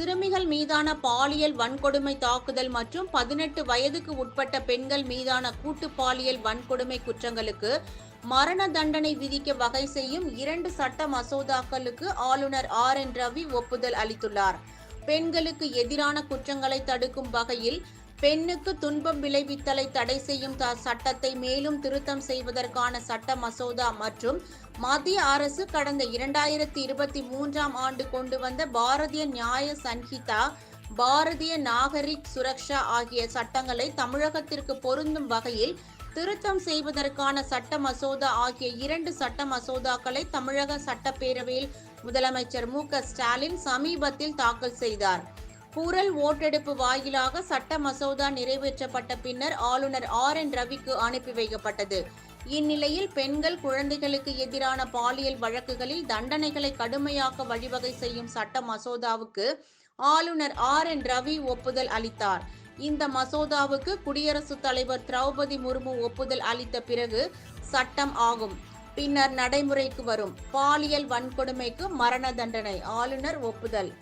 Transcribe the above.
சிறுமிகள் மீதான பாலியல் வன்கொடுமை தாக்குதல் மற்றும் பதினெட்டு வயதுக்கு உட்பட்ட பெண்கள் மீதான கூட்டு பாலியல் வன்கொடுமை குற்றங்களுக்கு மரண தண்டனை விதிக்க வகை செய்யும் இரண்டு சட்ட மசோதாக்களுக்கு ஆளுநர் ஆர் என் ரவி ஒப்புதல் அளித்துள்ளார். பெண்களுக்கு எதிரான குற்றங்களை தடுக்கும் வகையில் பெண்ணுக்கு துன்பம் விளைவித்தலை தடை செய்யும் த- சட்டத்தை மேலும் திருத்தம் செய்வதற்கான சட்ட மசோதா மற்றும் மத்திய அரசு கடந்த இரண்டாயிரத்தி இருபத்தி மூன்றாம் ஆண்டு கொண்டு வந்த பாரதிய நியாய சன்ஹிதா பாரதிய நாகரிக் சுரக்ஷா ஆகிய சட்டங்களை தமிழகத்திற்கு பொருந்தும் வகையில் திருத்தம் செய்வதற்கான சட்ட மசோதா ஆகிய இரண்டு சட்ட மசோதாக்களை தமிழக சட்டப்பேரவையில் முதலமைச்சர் மு க ஸ்டாலின் சமீபத்தில் தாக்கல் செய்தார். குரல் ஓட்டெடுப்பு வாயிலாக சட்ட மசோதா நிறைவேற்றப்பட்ட பின்னர் ஆளுநர் ஆர் என் ரவிக்கு அனுப்பி வைக்கப்பட்டது. இந்நிலையில் பெண்கள் குழந்தைகளுக்கு எதிரான பாலியல் வழக்குகளில் தண்டனைகளை கடுமையாக்க வழிவகை செய்யும் சட்ட மசோதாவுக்கு ஆளுநர் ஆர் என் ரவி ஒப்புதல் அளித்தார். இந்த மசோதாவுக்கு குடியரசுத் தலைவர் திரௌபதி முர்மு ஒப்புதல் அளித்த பிறகு சட்டம் ஆகும். பின்னர் நடைமுறைக்கு வரும். பாலியல் வன்கொடுமைக்கு மரண தண்டனை. ஆளுநர் ஒப்புதல்.